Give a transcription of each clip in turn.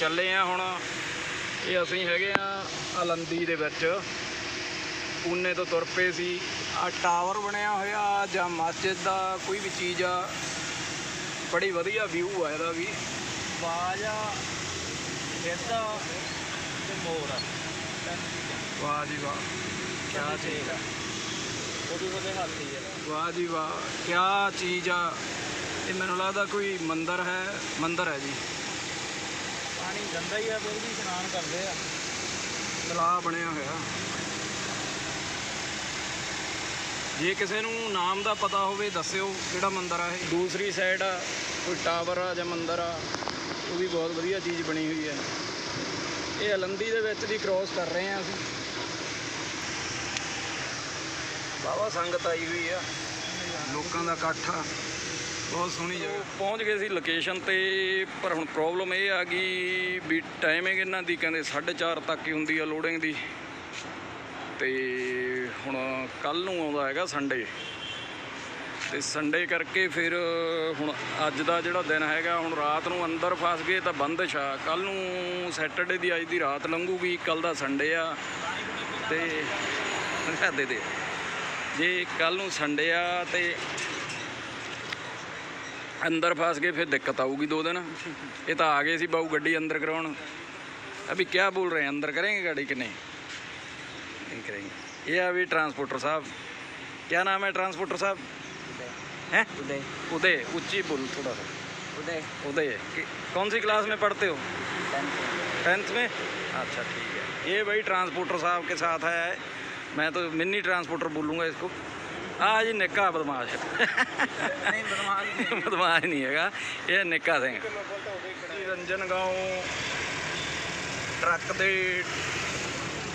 ਚੱਲੇ ਆ ਹੁਣ। ਇਹ ਅਸੀਂ ਹੈਗੇ ਆ ਅਲੰਦੀ ਦੇ ਵਿੱਚ। ਪੂਨੇ ਤੋਂ ਤੁਰ ਪਏ ਸੀ। ਆ ਟਾਵਰ ਬਣਿਆ ਹੋਇਆ ਜਾਂ ਮਸਜਿਦ ਦਾ ਕੋਈ ਵੀ ਚੀਜ਼ ਆ। ਬੜੀ ਵਧੀਆ ਵਿਊ ਆ ਇਹਦਾ ਵੀ। ਬਾਜ ਆ ਫਿਰਦਾ ਤੇ ਮੋਰ ਆ। ਵਾਹ ਜੀ ਵਾਹ ਕਿਆ ਚੀਜ਼ ਆ। ਉਹਦੇ ਉਹਦੇ ਹਾਥੀ ਆ। ਵਾਹ ਜੀ ਵਾਹ ਕਿਆ ਚੀਜ਼ ਆ। ਇਹ ਮੈਨੂੰ ਲੱਗਦਾ ਕੋਈ ਮੰਦਿਰ ਹੈ ਮੰਦਿਰ ਹੈ ਜੀ। ਗੰਦਾ ਹੀ ਆ ਫਿਰ ਵੀ ਇਸ਼ਨਾਨ ਕਰਦੇ ਆ। ਤਲਾਅ ਬਣਿਆ ਹੋਇਆ। ਜੇ ਕਿਸੇ ਨੂੰ ਨਾਮ ਦਾ ਪਤਾ ਹੋਵੇ ਦੱਸਿਓ ਕਿਹੜਾ ਮੰਦਿਰ ਆ ਇਹ। ਦੂਸਰੀ ਸਾਈਡ ਆ ਕੋਈ ਟਾਵਰ ਆ ਜਾਂ ਮੰਦਿਰ ਆ ਉਹ ਵੀ ਬਹੁਤ ਵਧੀਆ ਚੀਜ਼ ਬਣੀ ਹੋਈ ਹੈ ਇਹ ਅਲੰਦੀ ਦੇ ਵਿੱਚ ਦੀ ਕ੍ਰੋਸ ਕਰ ਰਹੇ ਆ ਅਸੀਂ। ਬਾਵਾ ਸੰਗਤ ਆਈ ਹੋਈ ਆ। ਲੋਕਾਂ ਦਾ ਇਕੱਠ ਆ। ਬਹੁਤ ਸੋਹਣੀ ਜਗ੍ਹਾ। ਪਹੁੰਚ ਗਏ ਸੀ ਲੋਕੇਸ਼ਨ ਤੇ, ਪਰ ਹੁਣ ਪ੍ਰੋਬਲਮ ਇਹ ਆ ਗਈ ਵੀ ਟਾਈਮਿੰਗ ਇਹਨਾਂ ਦੀ, ਕਹਿੰਦੇ 4:30 ਤੱਕ ਹੀ ਹੁੰਦੀ ਆ ਲੋਡਿੰਗ ਦੀ। ਤੇ ਹੁਣ ਕੱਲ ਨੂੰ ਆਉਂਦਾ ਹੈਗਾ ਸੰਡੇ ਤੇ ਸੰਡੇ ਕਰਕੇ ਫਿਰ ਹੁਣ ਅੱਜ ਦਾ ਜਿਹੜਾ ਦਿਨ ਹੈਗਾ, ਹੁਣ ਰਾਤ ਨੂੰ ਅੰਦਰ ਫਸ ਗਏ ਤਾਂ ਬੰਦਸ਼ ਆ ਕੱਲ ਨੂੰ ਸੈਟਰਡੇ ਦੀ ਅੱਜ ਦੀ ਰਾਤ ਲੰਘੂਗੀ ਕੱਲ ਦਾ ਸੰਡੇ ਆ। ਤੇ ਦੇ ਦੇ। ਜੇ ਕੱਲ ਨੂੰ ਸੰਡੇ ਆ ਤੇ अंदर फस गए फिर दिक्कत आऊगी दो दिन। ये तो आ गए सी बहू गड्डी अंदर करवा अभी क्या बोल रहे हैं अंदर करेंगे गाड़ी कि नहीं? नहीं करेंगे। ये अभी ट्रांसपोर्टर साहब। क्या नाम है ट्रांसपोर्टर साहब? हैं? उदय। उदय उच्ची बोल थोड़ा सा। उदय। उदय। कौन सी क्लास में पढ़ते हो? टेंथ में? अच्छा ठीक है। ये भाई ट्रांसपोर्टर साहब के साथ आया है। मैं तो मिनी ट्रांसपोर्टर बोलूँगा इसको। ਆ ਜੀ ਨਿੱਕਾ ਬਦਮਾਸ਼। ਨਹੀਂ ਬਦਮਾਸ਼ ਨਹੀਂ ਬਦਮਾਸ਼ ਨਹੀਂ ਹੈਗਾ। ਇਹ ਨਿੱਕਾ ਸਿੰਘ। ਰੰਜਨ ਗਾਉਂ ਟਰੱਕ ਦੇ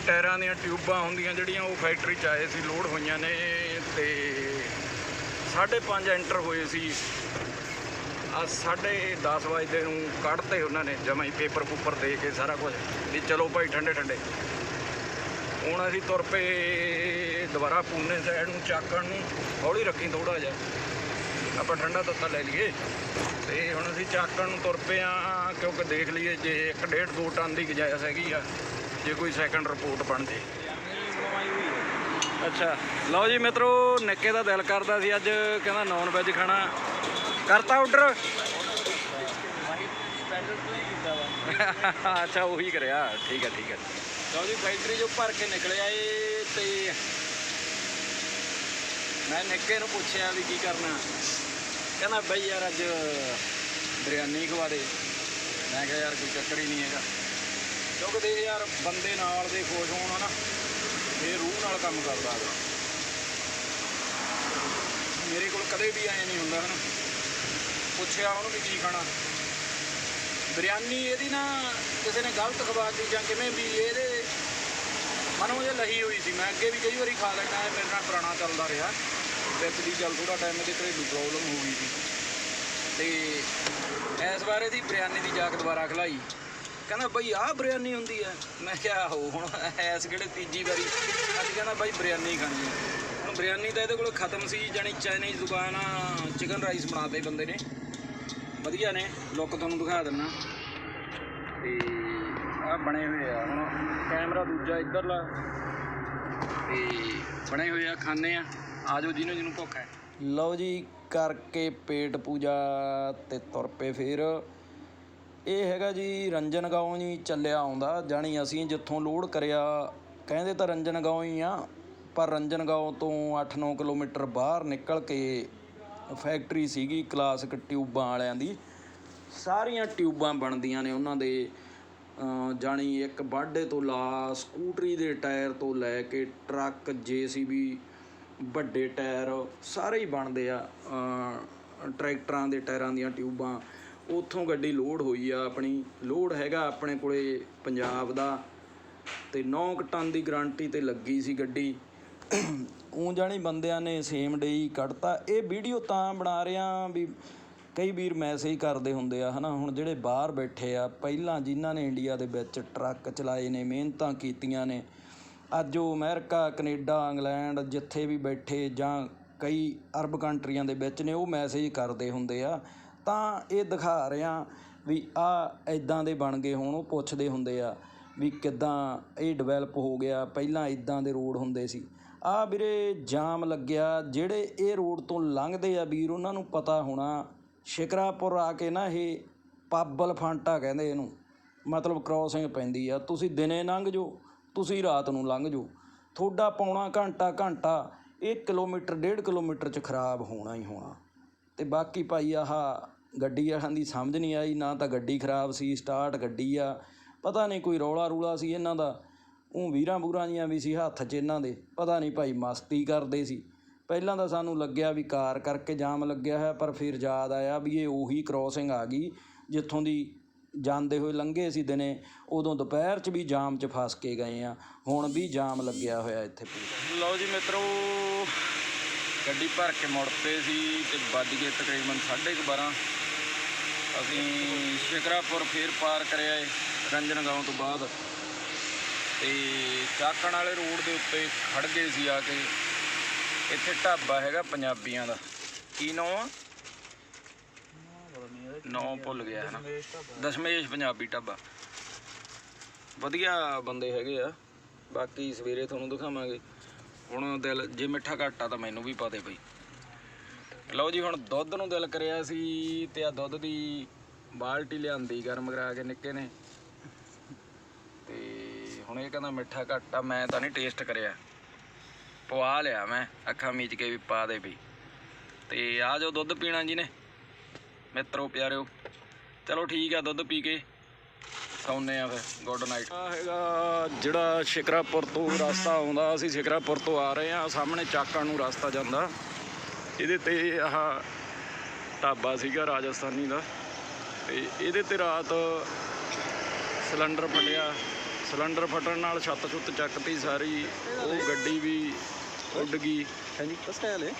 ਟਾਇਰਾਂ ਦੀਆਂ ਟਿਊਬਾਂ ਹੁੰਦੀਆਂ ਜਿਹੜੀਆਂ ਉਹ ਫੈਕਟਰੀ 'ਚ ਆਏ ਸੀ ਲੋਡ ਹੋਈਆਂ ਨੇ ਤੇ 5:30 ਐਂਟਰ ਹੋਏ ਸੀ। ਆ 10:30 ਵਜੇ ਨੂੰ ਕੱਢਤੇ ਉਹਨਾਂ ਨੇ ਜਮਾਈ ਪੇਪਰ ਪੂਪਰ ਦੇ ਕੇ ਸਾਰਾ ਕੁਝ। ਵੀ ਚਲੋ ਭਾਈ ਠੰਡੇ ਠੰਡੇ ਹੁਣ ਅਸੀਂ ਤੁਰ ਪਏ ਦੁਬਾਰਾ ਪੂਨੇ ਸਾਈਡ ਨੂੰ ਚਾਕਣ ਨੂੰ ਹੌਲੀ ਰੱਖੀ ਥੋੜਾ ਜਿਹਾ। ਆਪਾਂ ਠੰਡਾ ਤੱਤਾ ਲੈ ਲਈਏ। ਤੇ ਹੁਣ ਅਸੀਂ ਚਾਕਣ ਨੂੰ ਤੁਰ ਪਏ ਆ ਕਿਉਂਕਿ ਦੇਖ ਲਈਏ ਜੇ 1.5 2 ਟਨ ਦੀ ਗੁੰਜਾਇਸ਼ ਹੈਗੀ ਆ ਜੇ ਕੋਈ ਸੈਕੰਡ ਰਿਪੋਰਟ ਬਣ ਜੇ। ਅੱਛਾ ਲਓ ਜੀ ਮਿੱਤਰੋ ਨਿੱਕੇ ਦਾ ਦਿਲ ਕਰਦਾ ਸੀ ਅੱਜ ਕਹਿੰਦਾ ਨਾਨ ਵੈਜ ਖਾਣਾ। ਕਰਤਾ ਆਰਡਰ ਅੱਛਾ ਉਹੀ ਕਰਿਆ। ਠੀਕ ਹੈ ਠੀਕ ਹੈ ਲਓ ਜੀ ਫੈਕਟਰੀ ਜੋ ਭਰ ਕੇ ਨਿਕਲਿਆ ਏ ਤੇ ਮੈਂ ਨਿੱਕੇ ਨੂੰ ਪੁੱਛਿਆ ਵੀ ਕੀ ਕਰਨਾ। ਕਹਿੰਦਾ ਬਈ ਯਾਰ ਅੱਜ ਬਿਰਿਆਨੀ ਖਵਾ ਦੇ। ਮੈਂ ਕਿਹਾ ਯਾਰ ਕੋਈ ਚੱਕਰ ਹੀ ਨਹੀਂ ਹੈਗਾ। ਕਿਉਂਕਿ ਦੇ ਯਾਰ, ਬੰਦੇ ਨਾਲ ਦੇ ਖੁਸ਼ ਹੋਣ ਨਾ, ਇਹ ਰੂਹ ਨਾਲ ਕੰਮ ਕਰਦਾ ਹੈਗਾ ਮੇਰੇ ਕੋਲ ਕਦੇ ਵੀ ਐ ਨਹੀਂ ਹੁੰਦਾ, ਹਨ। ਪੁੱਛਿਆ ਉਹਨੂੰ ਵੀ ਕੀ ਖਾਣਾ। ਬਿਰਿਆਨੀ ਇਹਦੀ ਨਾ ਕਿਸੇ ਨੇ ਗਲਤ ਖਵਾ ਖਵਾਤੀ ਜਾਂ ਕਿਵੇਂ ਵੀ, ਇਹਦੇ ਮਨੋਂ ਇਹ ਲਹੀ ਹੋਈ ਸੀ। ਮੈਂ ਅੱਗੇ ਵੀ ਕਈ ਵਾਰੀ ਖਾ ਲੈਣਾ ਇਹ ਮੇਰੇ ਨਾਲ ਪੁਰਾਣਾ ਚੱਲਦਾ ਰਿਹਾ। ਵਿੱਚ ਦੀ ਚੱਲ ਥੋੜਾ ਟਾਈਮ ਇਹਦੇ ਘਰੇਲੂ ਪ੍ਰੋਬਲਮ ਹੋ ਗਈ ਸੀ। ਤੇ ਇਸ ਵਾਰ ਇਹਦੀ ਬਿਰਿਆਨੀ ਦੀ ਜਾਗ ਦੁਬਾਰਾ ਖਲਾਈ। ਕਹਿੰਦਾ, ਬਈ ਆਹ ਬਿਰਿਆਨੀ ਹੁੰਦੀ ਹੈ। ਮੈਂ ਕਿਹਾ ਹੋ ਹੁਣ ਐਸ ਕਿਹੜੇ ਤੀਜੀ ਵਾਰੀ? ਅੱਜ ਕਹਿੰਦਾ, ਬਾਈ ਬਿਰਿਆਨੀ ਖਾਣੀ ਹੈ। ਹੁਣ ਬਿਰਿਆਨੀ ਤਾਂ ਇਹਦੇ ਕੋਲ ਖਤਮ ਸੀ, ਜਾਣੀ ਚਾਈਨੀਜ਼ ਦੁਕਾਨ ਆ ਚਿਕਨ ਰਾਈਸ ਬਣਾਤੇ ਬੰਦੇ ਨੇ। ਵਧੀਆ ਨੇ ਲੁੱਕ ਤੁਹਾਨੂੰ ਦਿਖਾ ਦਿੰਨਾ। ਤੇ ਆ ਬਣੇ ਹੋਏ ਆ, ਹੁਣ ਕੈਮਰਾ ਦੂਜਾ ਇੱਧਰਲਾ। ਤੇ ਬਣੇ ਹੋਏ ਆ ਖਾਣੇ ਆ। ਆਜੋ ਜਿਹਨੂੰ ਜਿਹਨੂੰ ਭੁੱਖ ਹੈ। ਲਓ ਜੀ, ਕਰਕੇ ਪੇਟ ਪੂਜਾ ਤੇ ਤੁਰ ਪਏ ਫੇਰ। ਇਹ ਹੈਗਾ ਜੀ, ਰੰਜਨ ਗਾਉਂ ਜੀ ਚੱਲਿਆ ਆਉਂਦਾ, ਜਾਣੀ ਅਸੀਂ ਜਿੱਥੋਂ ਲੋਡ ਕਰਿਆ। ਕਹਿੰਦੇ ਤਾਂ ਰੰਜਨ ਗਾਉਂ ਹੀ ਆ, ਪਰ ਰੰਜਨ ਗਾਉਂ ਤੋਂ 8-9 ਕਿਲੋਮੀਟਰ ਬਾਹਰ ਨਿਕਲ ਕੇ ਫੈਕਟਰੀ ਸੀਗੀ ਕਲਾਸਿਕ ਟਿਊਬਾਂ ਵਾਲਿਆਂ ਦੀ। ਸਾਰੀਆਂ ਟਿਊਬਾਂ ਬਣਦੀਆਂ ਨੇ ਉਹਨਾਂ ਦੇ। ਜਾਣੀ ਇੱਕ ਬਾਡੇ ਤੋਂ ਲਾ ਸਕੂਟਰੀ ਦੇ ਟਾਇਰ ਤੋਂ ਲੈ ਕੇ ਟਰੱਕ, ਜੀਸੀਬੀ, ਵੱਡੇ ਟਾਇਰ, ਸਾਰੇ ਹੀ ਬਣਦੇ ਆ ਟਰੈਕਟਰਾਂ ਦੇ ਟਾਇਰਾਂ ਦੀਆਂ ਟਿਊਬਾਂ। ਉੱਥੋਂ ਗੱਡੀ ਲੋਡ ਹੋਈ ਆ ਆਪਣੀ। ਲੋਡ ਹੈਗਾ ਆਪਣੇ ਕੋਲੇ ਪੰਜਾਬ ਦਾ ਤੇ 9 ਟਨ ਦੀ ਗਾਰੰਟੀ ਤੇ ਲੱਗੀ ਸੀ ਗੱਡੀ। ਉਹ ਜਾਣੀ ਬੰਦਿਆਂ ਨੇ ਸੇਮ ਡੇ ਹੀ ਕੱਢਤਾ। ਇਹ ਵੀਡੀਓ ਤਾਂ ਬਣਾ ਰਿਹਾ ਵੀ ਕਈ ਵੀਰ ਮੈਸੇਜ ਕਰਦੇ ਹੁੰਦੇ ਆ, ਹਨਾ, ਹੁਣ ਜਿਹੜੇ ਬਾਹਰ ਬੈਠੇ ਆ, ਪਹਿਲਾਂ ਜਿਨ੍ਹਾਂ ਨੇ ਇੰਡੀਆ ਦੇ ਵਿੱਚ ਟਰੱਕ ਚਲਾਏ ਨੇ, ਮਿਹਨਤਾਂ ਕੀਤੀਆਂ ਨੇ, ਅੱਜ ਉਹ ਅਮਰੀਕਾ, ਕੈਨੇਡਾ, ਇੰਗਲੈਂਡ ਜਿੱਥੇ ਵੀ ਬੈਠੇ ਜਾਂ ਕਈ ਅਰਬ ਕੰਟਰੀਆਂ ਦੇ ਵਿੱਚ ਨੇ, ਉਹ ਮੈਸੇਜ ਕਰਦੇ ਹੁੰਦੇ ਆ। ਤਾਂ ਇਹ ਦਿਖਾ ਰਿਹਾ ਵੀ ਆ ਇਦਾਂ ਦੇ ਬਣ ਗਏ ਹੁਣ, ਉਹ ਪੁੱਛਦੇ ਹੁੰਦੇ ਆ ਵੀ ਕਿੱਦਾਂ ਇਹ ਡਿਵੈਲਪ ਹੋ ਗਿਆ, ਪਹਿਲਾਂ ਇਦਾਂ ਦੇ ਰੋਡ ਹੁੰਦੇ ਸੀ। ਆ ਵੀਰੇ, ਜਾਮ ਲੱਗਿਆ, ਜਿਹੜੇ ਇਹ ਰੋਡ ਤੋਂ ਲੰਘਦੇ ਆ ਵੀਰ, ਉਹਨਾਂ ਨੂੰ ਪਤਾ ਹੋਣਾ ਸ਼ਿਕਰਾਪੁਰ ਆ ਕੇ ਨਾ ਇਹ ਪਾਬਲ ਫਾਂਟਾ ਕਹਿੰਦੇ ਇਹਨੂੰ। ਮਤਲਬ ਕ੍ਰਾਸਿੰਗ ਪੈਂਦੀ ਆ। ਤੁਸੀਂ ਦਿਨੇ ਲੰਘ ਜਾਓ, ਤੁਸੀਂ ਰਾਤ ਨੂੰ ਲੰਘ ਜਾਓ। ਤੁਹਾਡਾ ਪੌਣਾ ਘੰਟਾ ਘੰਟਾ 1 ਕਿਲੋਮੀਟਰ 1.5 ਕਿਲੋਮੀਟਰ ਚ ਖਰਾਬ ਹੋਣਾ ਹੀ ਹੋਣਾ। ਤੇ ਬਾਕੀ ਭਾਈ ਆਹ ਗੱਡੀ ਆਹਾਂ ਦੀ ਸਮਝ ਨਹੀਂ ਆਈ, ਨਾ ਤਾਂ ਗੱਡੀ ਖਰਾਬ ਸੀ ਸਟਾਰਟ ਗੱਡੀ ਆ। ਪਤਾ ਨਹੀਂ ਕੋਈ ਰੌਲਾ ਰੂਲਾ ਸੀ ਇਹਨਾਂ ਦਾ। ਉਹ ਵੀਰਾਂ ਬੂਰਾਂ ਜੀਆਂ ਵੀ ਸੀ ਹੱਥ 'ਚ ਇਹਨਾਂ ਦੇ। ਪਤਾ ਨਹੀਂ ਭਾਈ ਮਸਤੀ ਕਰਦੇ ਸੀ। ਪਹਿਲਾਂ ਤਾਂ ਸਾਨੂੰ ਲੱਗਿਆ ਵੀ ਕਾਰ ਕਰਕੇ ਜਾਮ ਲੱਗਿਆ ਹੈ ਪਰ ਫਿਰ ਯਾਦ ਆਇਆ ਵੀ ਇਹ ਉਹੀ ਕਰੋਸਿੰਗ ਆ ਗਈ, ਜਿੱਥੋਂ ਦੀ ਜਾਂਦੇ ਹੋਏ ਲੰਘੇ ਸੀ ਦਿਨੇ, ਉਦੋਂ ਦੁਪਹਿਰ 'ਚ ਵੀ ਜਾਮ 'ਚ ਫਸ ਕੇ ਗਏ ਆ, ਹੁਣ ਵੀ ਜਾਮ ਲੱਗਿਆ ਹੋਇਆ ਇੱਥੇ ਪੂਰਾ। ਲਓ ਜੀ ਮਿੱਤਰੋ, ਗੱਡੀ ਭਰ ਕੇ ਮੁੜ ਪਏ ਸੀ ਤੇ ਵੱਜ ਗਏ ਤਕਰੀਬਨ 12:30 ਅਸੀਂ ਸ਼ਿਕਰਾਪੁਰ ਫੇਰ ਪਾਰ ਕਰਿਆ ਏ ਰੰਜਨਗਾਉਂ ਤੋਂ ਬਾਅਦ। ਤੇ ਚਾਕਣ ਵਾਲੇ ਰੋਡ ਦੇ ਉੱਤੇ ਖੜ ਗਏ ਸੀ ਆ ਕੇ। ਇੱਥੇ ਢਾਬਾ ਹੈਗਾ ਪੰਜਾਬੀਆਂ ਦਾ। ਕੀ ਨਾਂ ਆ? ਨਾਂ ਭੁੱਲ ਗਿਆ ਹੈ ਦਸ਼ਮੇਸ਼ ਪੰਜਾਬੀ ਢਾਬਾ। ਵਧੀਆ ਬੰਦੇ ਹੈਗੇ ਆ। ਬਾਕੀ ਸਵੇਰੇ ਤੁਹਾਨੂੰ ਦਿਖਾਵਾਂਗੇ। ਹੁਣ ਦਿਲ, ਜੇ ਮਿੱਠਾ ਘੱਟ ਆ ਤਾਂ ਮੈਨੂੰ ਵੀ ਪਾ ਦੇ ਬਈ। ਲਓ ਜੀ, ਹੁਣ ਦੁੱਧ ਨੂੰ ਦਿਲ ਕਰਿਆ ਸੀ ਤੇ ਆ ਦੁੱਧ ਦੀ ਬਾਲਟੀ ਲਿਆਂਦੀ, ਗਰਮ ਕਰਾ ਕੇ ਨਿੱਕੇ ਨੇ। ਤੇ ਹੁਣ ਇਹ ਕਹਿੰਦਾ ਮਿੱਠਾ ਘੱਟ ਆ, ਮੈਂ ਤਾਂ ਨਹੀਂ ਟੇਸਟ ਕਰਿਆ। ਪਵਾ ਲਿਆ ਮੈਂ, ਅੱਖਾਂ ਮੀਚ ਕੇ ਵੀ ਪਾ ਦੇ ਬਈ ਤੇ ਆ ਜਾਓ ਦੁੱਧ ਪੀਣਾ ਜੀ ਨੇ, ਮਿੱਤਰੋ ਪਿਆਰਿਓ, ਚਲੋ ਠੀਕ ਆ ਦੁੱਧ ਪੀ ਕੇ ਸੌਂਨੇ ਆ ਫਿਰ ਗੁੱਡ ਨਾਈਟ ਆ ਹੈਗਾ ਜਿਹੜਾ ਸ਼ਿਕਰਾਪੁਰ ਤੋਂ ਰਸਤਾ ਆਉਂਦਾ, ਅਸੀਂ ਸ਼ਿਕਰਾਪੁਰ ਤੋਂ ਆ ਰਹੇ ਆ ਸਾਹਮਣੇ ਚਾਕਾਂ ਨੂੰ ਰਸਤਾ ਜਾਂਦਾ। ਇਹਦੇ ਤੇ ਆਹ ਢਾਬਾ ਸੀਗਾ ਰਾਜਸਥਾਨੀ ਦਾ, ਤੇ ਇਹਦੇ ਤੇ ਰਾਤ ਸਿਲੰਡਰ ਫਟਿਆ। ਸਿਲੰਡਰ ਫਟਣ ਨਾਲ ਛੱਤ ਛੁੱਤ ਚੱਕਤੀ ਸਾਰੀ ਉਹ ਗੱਡੀ ਵੀ ਉੱਡ ਗਈ। ਹਾਂਜੀ ਬਸ ਕਹਿਆ ਲੈ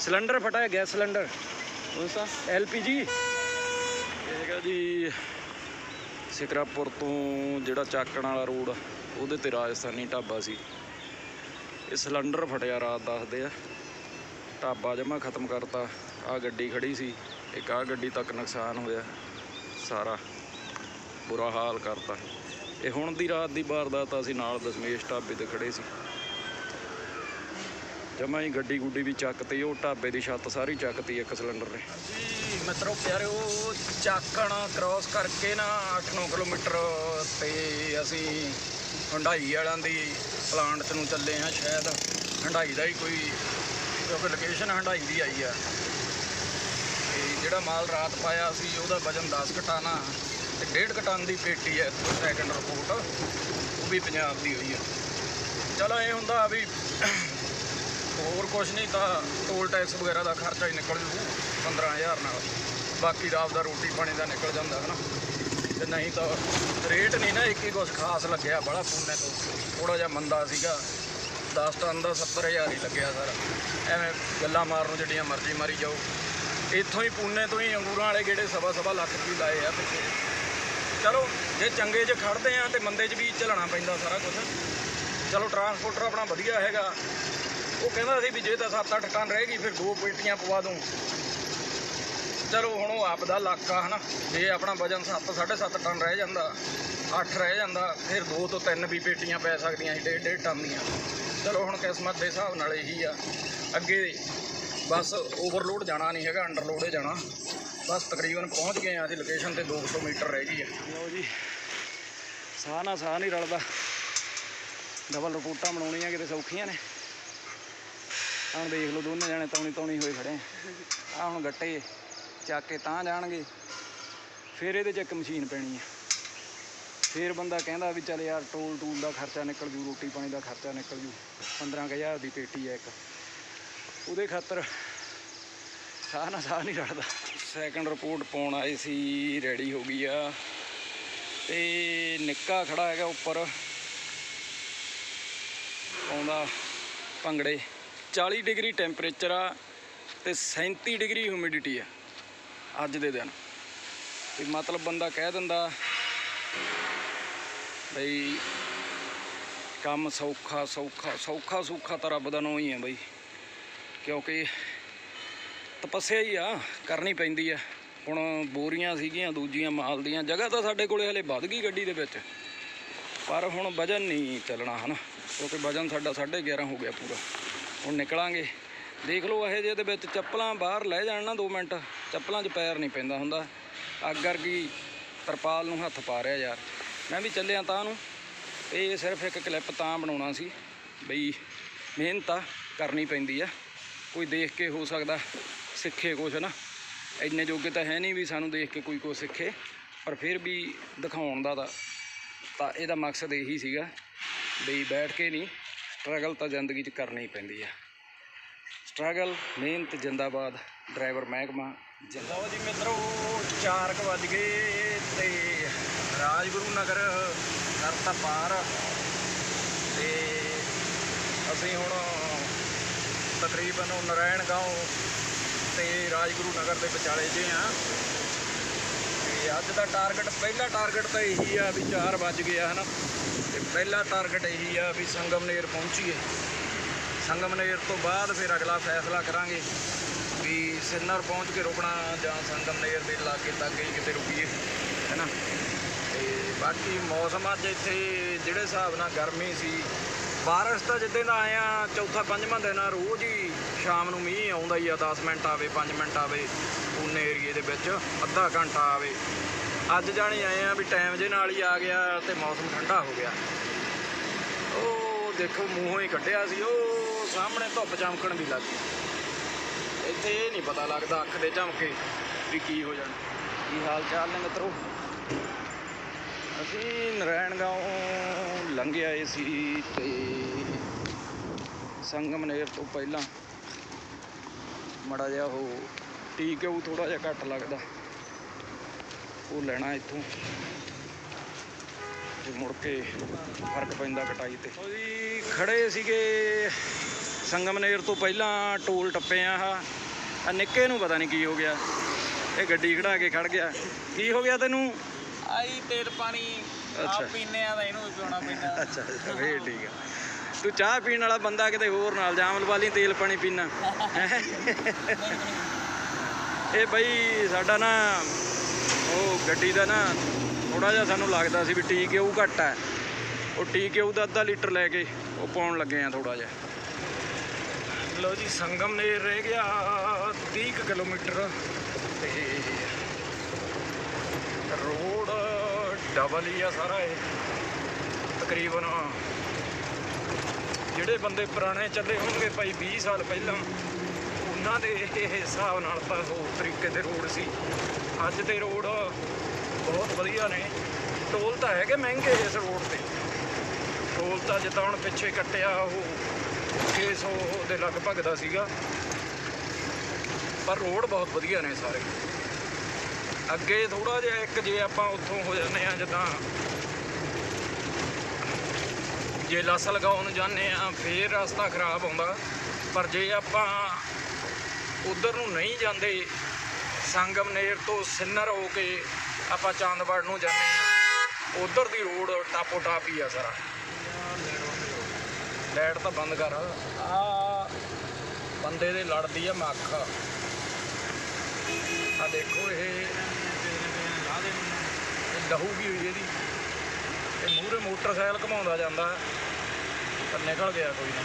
ਸਿਲੰਡਰ ਫਟਾ ਗੈਸ ਸਿਲੰਡਰ। ਕੌਣ ਸਾ ਐਲਪੀਜੀ। ਹੈਗਾ ਜੀ ਸਿਕਰਾਪੁਰ ਤੋਂ ਜਿਹੜਾ ਚਾਕਣ ਵਾਲਾ ਰੋਡ ਉਹਦੇ ਤੇ ਰਾਜਸਥਾਨੀ ਢਾਬਾ ਸੀ। ਇਹ ਸਿਲੰਡਰ ਫਟਿਆ ਰਾਤ ਦੱਸਦੇ ਆ। ਢਾਬਾ ਜਮਾ ਖਤਮ ਕਰਤਾ ਆ ਗੱਡੀ ਖੜੀ ਸੀ। ਇੱਕ ਆ ਗੱਡੀ ਤੱਕ ਨੁਕਸਾਨ ਹੋਇਆ ਸਾਰਾ ਬੁਰਾ ਹਾਲ ਕਰਤਾ। ਇਹ ਹੁਣ ਦੀ ਰਾਤ ਦੀ ਵਾਰਦਾਤ ਅਸੀਂ ਨਾਲ ਦਸ਼ਮੇਸ਼ ਢਾਬੇ ਤੇ ਖੜੇ ਸੀ। ਜਮਾ ਹੀ ਗੱਡੀ ਗੁੱਡੀ ਵੀ ਚੱਕਤੀ, ਉਹ ਢਾਬੇ ਦੀ ਛੱਤ ਸਾਰੀ ਚੱਕਤੀ ਇੱਕ ਸਿਲੰਡਰ ਨੇ। ਜੀ, ਮਿੱਤਰੋ ਪਿਆਰਿਓ, ਚਾਕਣ ਕ੍ਰਾਸ ਕਰਕੇ ਨਾ 8-9 ਕਿਲੋਮੀਟਰ ਤੇ ਅਸੀਂ ਹੰਡਾਈ ਵਾਲਿਆਂ ਦੀ ਪਲਾਂਟ ਨੂੰ ਚੱਲੇ ਆ ਸ਼ਾਇਦ। ਹੰਡਾਈ ਦਾ ਹੀ ਕੋਈ ਕਿਉਂਕਿ ਲੋਕੇਸ਼ਨ ਹੰਡਾਈ ਦੀ ਆਈ ਆ। ਤੇ ਜਿਹੜਾ ਮਾਲ ਰਾਤ ਪਾਇਆ ਸੀ, ਉਹਦਾ ਵਜਨ 10 ਘਟਾਨਾ ਤੇ 1.5 ਘਟਾਨ ਦੀ ਪੇਟੀ ਹੈ ਸੈਕੰਡ ਰਿਪੋਰਟ ਉਹ ਵੀ ਪੰਜਾਬ ਦੀ ਹੋਈ ਆ। ਚਲੋ, ਇਹ ਹੁੰਦਾ ਵੀ ਹੋਰ ਕੁਝ ਨਹੀਂ ਤਾਂ ਟੋਲ ਟੈਕਸ ਵਗੈਰਾ ਦਾ ਖਰਚਾ ਹੀ ਨਿਕਲ ਜੂ 15000 ਨਾਲ। ਬਾਕੀ ਦਾ ਆਪਦਾ ਰੋਟੀ ਪਾਣੀ ਦਾ ਨਿਕਲ ਜਾਂਦਾ ਹੈ ਨਾ ਤੇ ਨਹੀਂ ਤਾਂ ਰੇਟ ਨਹੀਂ ਨਾ ਇੱਕ ਹੀ ਕੁਝ ਖਾਸ ਲੱਗਿਆ, ਬੜਾ ਪੂਨੇ ਤੋਂ। ਥੋੜਾ ਜਿਹਾ ਮੰਦਾ ਸੀਗਾ। 10 ਟਨ ਦਾ 70000 ਹੀ ਲੱਗਿਆ ਸਾਰਾ। ਐਵੇਂ ਗੱਲਾਂ ਮਾਰਨ ਨੂੰ ਜਿਹੜੀਆਂ ਮਰਜ਼ੀ ਮਾਰੀ ਜਾਓ। ਇੱਥੋਂ ਹੀ ਪੂਨੇ ਤੋਂ ਹੀ ਅੰਗੂਰਾਂ ਵਾਲੇ ਗੇੜੇ ਸਵਾ ਸਵਾ ਲੱਖ ਦੀ ਲਾਏ ਆ ਪਿੱਛੇ। ਚਲੋ, ਜੇ ਚੰਗੇ 'ਚ ਖੜਦੇ ਆ ਤੇ ਮੰਦੇ 'ਚ ਵੀ ਝੱਲਣਾ ਪੈਂਦਾ ਸਾਰਾ ਕੁਝ ਚਲੋ ਟਰਾਂਸਪੋਰਟਰ ਆਪਣਾ ਵਧੀਆ ਹੈਗਾ। ਉਹ ਕਹਿੰਦਾ ਸੀ ਵੀ ਜੇ ਤਾਂ 7-8 ਟਨ ਰਹੇਗੀ ਫਿਰ ਦੋ ਪੇਟੀਆਂ ਪਵਾ ਦੂੰ। ਚਲੋ, ਹੁਣ ਉਹ ਆਪ ਦਾ ਇਲਾਕਾ ਹਨਾ। ਜੇ ਆਪਣਾ ਵਜਨ 7 7.5 ਟਨ ਰਹਿ ਜਾਂਦਾ 8 ਰਹਿ ਜਾਂਦਾ, ਫਿਰ ਦੋ ਤੋਂ ਤਿੰਨ ਵੀ ਪੇਟੀਆਂ ਪੈ ਸਕਦੀਆਂ ਸੀ ਡੇਢ ਡੇਢ ਟਨ ਦੀਆਂ। ਚਲੋ, ਹੁਣ ਕਿਸਮਤ ਦੇ ਹਿਸਾਬ ਨਾਲ ਇਹੀ ਆ। ਅੱਗੇ ਬਸ ਓਵਰਲੋਡ ਜਾਣਾ ਨਹੀਂ ਹੈਗਾ ਅੰਡਰਲੋਡ ਹੀ ਜਾਣਾ। ਬਸ ਤਕਰੀਬਨ ਪਹੁੰਚ ਗਏ ਆ ਅਸੀਂ ਲੋਕੇਸ਼ਨ ਤੇ 200 ਮੀਟਰ ਰਹਿ ਗਈ ਆ। ਲਓ ਜੀ, ਸਾਹ ਨਾਲ ਸਾਹ ਨਹੀਂ ਰਲਦਾ। ਡਬਲ ਰਿਪੋਰਟਾਂ ਬਣਾਉਣੀਆਂ ਕਿਤੇ ਸੌਖੀਆਂ ਨੇ। ਹੁਣ ਦੇਖ ਲਓ, ਦੋਨੇ ਜਾਣੇ ਤੌਣੀ ਤੌਣੀ ਹੋਏ ਖੜੇ ਆ। ਹੁਣ ਗੱਟੇ ਚੱਕ ਕੇ ਤਾਂ ਜਾਣਗੇ। ਫਿਰ ਇਹਦੇ 'ਚ ਇੱਕ ਮਸ਼ੀਨ ਪੈਣੀ ਆ। ਫਿਰ ਬੰਦਾ ਕਹਿੰਦਾ ਵੀ ਚੱਲ ਯਾਰ, ਟੋਲ ਟੂਲ ਦਾ ਖਰਚਾ ਨਿਕਲ ਜੂ, ਰੋਟੀ ਪਾਣੀ ਦਾ ਖਰਚਾ ਨਿਕਲ ਜੂ। 15000 ਦੀ ਪੇਟੀ ਆ ਇੱਕ। ਉਹਦੇ ਖਾਤਰ ਸਾਹ ਨਾਲ ਸਾਹ ਨਹੀਂ ਰੜਦਾ ਸੈਕੰਡ ਰਿਪੋਰਟ ਪਾਉਣ ਆਏ ਸੀ ਰੈਡੀ ਹੋ ਗਈ ਆ। ਤੇ ਨਿੱਕਾ ਖੜਾ ਹੈਗਾ ਉੱਪਰ। ਆਉਂਦਾ ਭੰਗੜੇ। 40 ਡਿਗਰੀ ਟੈਂਪਰੇਚਰ ਆ ਤੇ 37 ਡਿਗਰੀ ਹਿਊਮਿਡਿਟੀ ਆ, ਅੱਜ ਦੇ ਦਿਨ। ਤੇ ਮਤਲਬ ਬੰਦਾ ਕਹਿ ਦਿੰਦਾ, ਬਈ ਕੰਮ ਸੌਖਾ ਸੌਖਾ ਸੌਖਾ ਸੌਖਾ ਤਾਂ ਰੱਬ ਦਾ ਨਾਂ ਹੀ ਹੈ ਬਈ। ਕਿਉਂਕਿ ਤਪੱਸਿਆ ਹੀ ਆ, ਕਰਨੀ ਪੈਂਦੀ ਆ। ਹੁਣ ਬੋਰੀਆਂ ਸੀਗੀਆਂ, ਦੂਜੀਆਂ ਮਾਲ ਦੀਆਂ। ਜਗ੍ਹਾ ਤਾਂ ਸਾਡੇ ਕੋਲੇ ਹਲੇ ਵੱਧ ਗਈ ਗੱਡੀ ਦੇ ਵਿੱਚ। ਪਰ ਹੁਣ ਵਜਨ ਨਹੀਂ ਚੱਲਣਾ, ਹਨਾ। ਕਿਉਂਕਿ ਵਜਨ ਸਾਡਾ 11.5 ਹੋ ਗਿਆ ਪੂਰਾ। ਹੁਣ ਨਿਕਲਾਂਗੇ। ਦੇਖ ਲਓ ਇਹ ਜਿਹੇ ਦੇ ਵਿੱਚ ਚੱਪਲਾਂ ਬਾਹਰ ਲੈ ਜਾਣ ਨਾ 2 ਮਿੰਟ। ਚੱਪਲਾਂ 'ਚ ਪੈਰ ਨਹੀਂ ਪੈਂਦਾ ਹੁੰਦਾ। ਅੱਗ ਵਰਗੀ ਤਰਪਾਲ ਨੂੰ ਹੱਥ ਪਾ ਰਿਹਾ ਯਾਰ। ਮੈਂ ਵੀ ਚੱਲਿਆ ਤਾਂ ਨੂੰ। ਇਹ ਸਿਰਫ ਇੱਕ ਕਲਿੱਪ ਤਾਂ ਬਣਾਉਣਾ ਸੀ। ਬਈ ਮਿਹਨਤ ਆ, ਕਰਨੀ ਪੈਂਦੀ ਆ। ਕੋਈ ਦੇਖ ਕੇ ਹੋ ਸਕਦਾ। ਸਿੱਖੇ ਕੁਛ ਨਾ ਇੰਨੇ ਜੋਗੇ ਤਾਂ ਹੈ ਨਹੀਂ ਵੀ ਸਾਨੂੰ ਦੇਖ ਕੇ ਕੋਈ ਕੁਛ ਸਿੱਖੇ, ਪਰ ਫਿਰ ਵੀ ਦਿਖਾਉਣ ਦਾ ਤਾਂ ਇਹਦਾ ਮਕਸਦ ਇਹੀ ਸੀਗਾ ਵੀ ਬੈਠ ਕੇ ਨਹੀਂ ਸਟਰਗਲ ਤਾਂ ਜ਼ਿੰਦਗੀ 'ਚ ਕਰਨੀ ਪੈਂਦੀ ਆ। ਸਟਰਗਲ ਮਿਹਨਤ, ਜਿੰਦਾਬਾਦ ਡਰਾਈਵਰ ਮਹਿਕਮਾ ਜਿੰਦਾਬਾਦ। ਜੀ ਮਿੱਤਰੋ 4 ਵੱਜ ਗਏ ਤੇ ਰਾਜਗੁਰੂ ਨਗਰ ਕਰਤਾ ਪਾਰ। ਤੇ ਅਸੀਂ ਹੁਣ ਤਕਰੀਬਨ ਨਰਾਇਣ ਗਾਉਂ ਤੇ ਰਾਜਗੁਰੂ ਨਗਰ ਦੇ ਵਿਚਾਲੇ ਜੇ ਆ। ਤੇ ਅੱਜ ਦਾ ਟਾਰਗੇਟ ਪਹਿਲਾ ਟਾਰਗੇਟ ਤਾਂ ਇਹੀ ਆ ਵੀ 4 ਵੱਜ ਗਿਆ ਹਨਾ। ਤੇ ਪਹਿਲਾ ਟਾਰਗੇਟ ਇਹੀ ਆ ਵੀ ਸੰਗਮਨੇਰ ਪਹੁੰਚੀਏ। ਸੰਗਮਨੇਰ ਤੋਂ ਬਾਅਦ ਫਿਰ ਅਗਲਾ ਫੈਸਲਾ ਕਰਾਂਗੇ ਵੀ ਸਿੰਨਰ ਪਹੁੰਚ ਕੇ ਰੁਕਣਾ ਜਾਂ ਸੰਗਮਨੇਰ ਦੇ ਲਾਗੇ ਤੱਕ ਹੀ ਕਿਤੇ ਰੁਕੀਏ, ਹੈਨਾ। ਤੇ ਬਾਕੀ ਮੌਸਮ ਅੱਜ ਇੱਥੇ ਜਿਹੜੇ ਹਿਸਾਬ ਨਾਲ ਗਰਮੀ ਸੀ ਬਾਰਿਸ਼ ਤਾਂ ਜਿੱਦਾਂ ਦਾ ਆਇਆ ਚੌਥਾ ਪੰਜਵਾਂ ਦਿਨ ਆ, ਰੋਜ਼ ਹੀ ਸ਼ਾਮ ਨੂੰ ਮੀਂਹ ਆਉਂਦਾ ਹੀ ਆ 10 ਮਿੰਟ ਆਵੇ 5 ਮਿੰਟ ਆਵੇ, ਪੂਨੇ ਏਰੀਏ ਦੇ ਵਿੱਚ ਅੱਧਾ ਘੰਟਾ ਆਵੇ। ਅੱਜ ਜਾਣੇ ਆਏ ਆ ਵੀ ਟਾਈਮ ਜੇ ਨਾਲ ਹੀ ਆ ਗਿਆ ਤੇ ਮੌਸਮ ਠੰਡਾ ਹੋ ਗਿਆ। ਉਹ ਦੇਖੋ, ਮੂੰਹੋਂ ਹੀ ਕੱਢਿਆ ਸੀ, ਉਹ ਸਾਹਮਣੇ ਧੁੱਪ ਚਮਕਣ ਵੀ ਲੱਗ ਗਈ। ਇੱਥੇ ਇਹ ਨਹੀਂ ਪਤਾ ਲੱਗਦਾ ਅੱਖ ਦੇ ਝਮਕੇ ਵੀ ਕੀ ਹੋ ਜਾਣਾ। ਕੀ ਹਾਲ ਚਾਲ ਨੇ ਮਿੱਤਰੋ? ਅਸੀਂ ਨਰਾਇਣ ਗਾਉਂ ਲੰਘੇ ਆਏ ਸੀ ਤੇ ਸੰਗਮਨੇਰ ਤੋਂ ਪਹਿਲਾਂ ਮੜਾ ਜਿਹਾ ਉਹ ਟੀਕਿਊ ਥੋੜਾ ਜਿਹਾ ਘੱਟ ਲੱਗਦਾ। ਉਹ ਲੈਣਾ ਇੱਥੋਂ ਤੇ ਮੁੜ ਕੇ ਫ਼ਰਕ ਪੈਂਦਾ ਕਟਾਈ ਤੇ। ਉਹ ਜੀ ਖੜੇ ਸੀਗੇ ਸੰਗਮਨੇਰ ਤੋਂ ਪਹਿਲਾਂ ਟੋਲ ਟੱਪੇ ਆ ਆਹ। ਆ ਨਿੱਕੇ ਨੂੰ ਪਤਾ ਨਹੀਂ ਕੀ ਹੋ ਗਿਆ। ਇਹ ਗੱਡੀ ਖੜਾ ਕੇ ਖੜ ਗਿਆ। ਕੀ ਹੋ ਗਿਆ ਤੈਨੂੰ? ਆਈ ਤੇਲ ਪਾਣੀ ਅੱਛਾ। ਆ ਪੀਨੇ ਆ ਤਾਂ ਇਹਨੂੰ ਵੀ ਪਿਉਣਾ ਪੈਂਦਾ। ਅੱਛਾ ਫੇਰ ਠੀਕ ਆ। ਤੂੰ ਚਾਹ ਪੀਣ ਵਾਲਾ ਬੰਦਾ ਕਿਤੇ ਹੋਰ ਨਾਲ ਜਾਮਲ ਵਾਲੀ ਤੇਲ ਪਾਣੀ ਪੀਣਾ। ਇਹ ਬਈ ਸਾਡਾ ਨਾ ਉਹ ਗੱਡੀ ਦਾ ਨਾ ਥੋੜਾ ਜਿਹਾ ਸਾਨੂੰ ਲੱਗਦਾ ਸੀ ਵੀ ਟੀਕਿਊ ਘੱਟ ਹੈ ਉਹ ਟੀਕਿਊ ਦਾ ਅੱਧਾ ਲੀਟਰ ਲੈ ਕੇ ਉਹ ਪਾਉਣ ਲੱਗੇ ਆ ਥੋੜਾ ਜਿਹਾ। ਲੋ ਜੀ ਸੰਗਮ ਨੇ ਰਹਿ ਗਿਆ 30 ਕੁ ਕਿਲੋਮੀਟਰ। ਤੇ ਰੋਡ ਡਬਲ ਹੀ ਆ ਸਾਰਾ ਇਹ। ਤਕਰੀਬਨ ਜਿਹੜੇ ਬੰਦੇ ਪੁਰਾਣੇ ਚੱਲੇ ਹੋਣਗੇ ਭਾਈ 20 ਸਾਲ ਪਹਿਲਾਂ, ਉਹਨਾਂ ਦੇ ਇਹ ਹਿਸਾਬ ਨਾਲ ਤਾਂ ਹੋਰ ਤਰੀਕੇ ਦੇ ਰੋਡ ਸੀ। ਅੱਜ ਦੇ ਰੋਡ ਬਹੁਤ ਵਧੀਆ ਨੇ। ਟੋਲ ਤਾਂ ਹੈਗੇ ਮਹਿੰਗੇ ਇਸ ਰੋਡ ਤੇ। ਟੋਲ ਤਾਂ ਜਿੱਦਾਂ ਹੁਣ ਪਿੱਛੇ ਕੱਟਿਆ ਉਹ 600 ਦੇ ਲਗਭਗ ਦਾ ਸੀਗਾ। ਪਰ ਰੋਡ ਬਹੁਤ ਵਧੀਆ ਨੇ ਸਾਰੇ। ਅੱਗੇ ਥੋੜਾ ਜਿਹਾ ਇੱਕ ਜੇ ਆਪਾਂ ਉੱਥੋਂ ਹੋ ਜਾਂਦੇ ਆ ਜਿੱਦਾਂ ਜੇ ਲਸ ਲਗਾਉਣ ਜਾਂਦੇ ਆ ਫੇਰ ਰਸਤਾ ਖਰਾਬ ਹੁੰਦਾ ਪਰ ਜੇ ਆਪਾਂ ਉਧਰ ਨੂੰ ਨਹੀਂ ਜਾਂਦੇ ਸੰਗਮਨੇਰ ਤੋਂ ਸਿੰਨਰ ਹੋ ਕੇ ਆਪਾਂ ਚਾਂਦਵੜ ਨੂੰ ਜਾਂਦੇ ਆ ਉਧਰ ਦੀ ਰੋਡ ਟਾਪੋ ਟਾਪ ਹੀ ਆ ਸਾਰਾ। ਲਾਈਟ ਤਾਂ ਬੰਦ ਕਰ। ਆ ਬੰਦੇ ਦੇ ਲੜਦੀ ਆ ਮੱਖ। ਆ ਦੇਖੋ ਇਹ ਲਾ ਹੋਈ ਇਹਦੀ। ਇਹ ਮੂਹਰੇ ਮੋਟਰਸਾਈਕਲ ਘਮਾਉਂਦਾ ਜਾਂਦਾ। ਪਰ ਨਿਕਲ ਗਿਆ ਕੋਈ ਨਾ।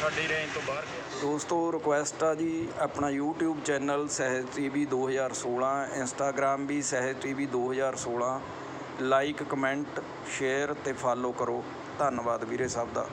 ਸਾਡੀ ਰੇਂਜ ਤੋਂ ਬਾਹਰ ਗਿਆ। ਦੋਸਤੋ ਰਿਕੁਐਸਟ ਆ ਜੀ ਆਪਣਾ YouTube channel Sahaj TV 2016 Instagram ਵੀ Sahaj TV 2016 like comment share ਤੇ ਫਾਲੋ ਕਰੋ। ਧੰਨਵਾਦ ਵੀਰੇ ਸਭ ਦਾ।